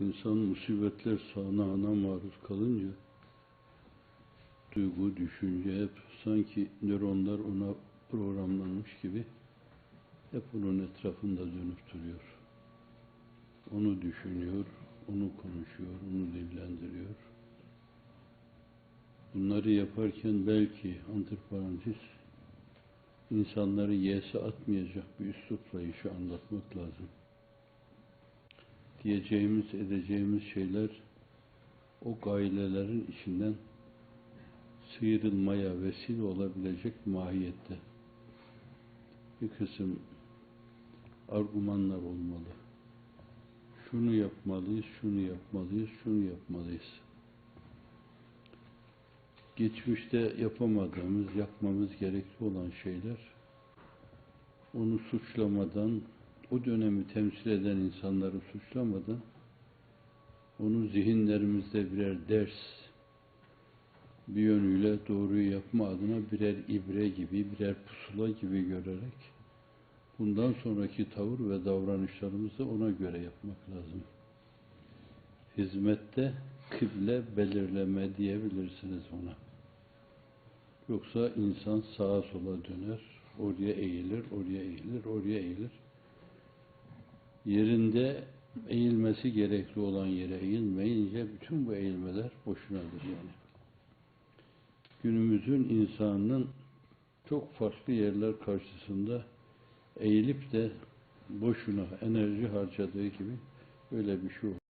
İnsan musibetler sağanağına maruz kalınca duygu, düşünce hep sanki nöronlar ona programlanmış gibi hep onun etrafında dönüp duruyor. Onu düşünüyor, onu konuşuyor, onu dillendiriyor. Bunları yaparken belki antiparantez insanları yese atmayacak bir üslupla işi anlatmak lazım. Diyeceğimiz, edeceğimiz şeyler o gailelerin içinden sıyrılmaya vesile olabilecek mahiyette bir kısım argümanlar olmalı. Şunu yapmalıyız, şunu yapmalıyız, şunu yapmalıyız. Geçmişte yapamadığımız, yapmamız gerekli olan şeyler onu suçlamadan, o dönemi temsil eden insanları suçlamadan onu zihinlerimizde birer ders, bir yönüyle doğruyu yapma adına birer ibre gibi, birer pusula gibi görerek bundan sonraki tavır ve davranışlarımızı ona göre yapmak lazım. Hizmette kıble belirleme diyebilirsiniz ona. Yoksa insan sağa sola döner, oraya eğilir, oraya eğilir, oraya eğilir. Yerinde eğilmesi gerekli olan yere eğilmeyince bütün bu eğilmeler boşunadır yani günümüzün insanının çok farklı yerler karşısında eğilip de boşuna enerji harcadığı gibi öyle bir şey oldu.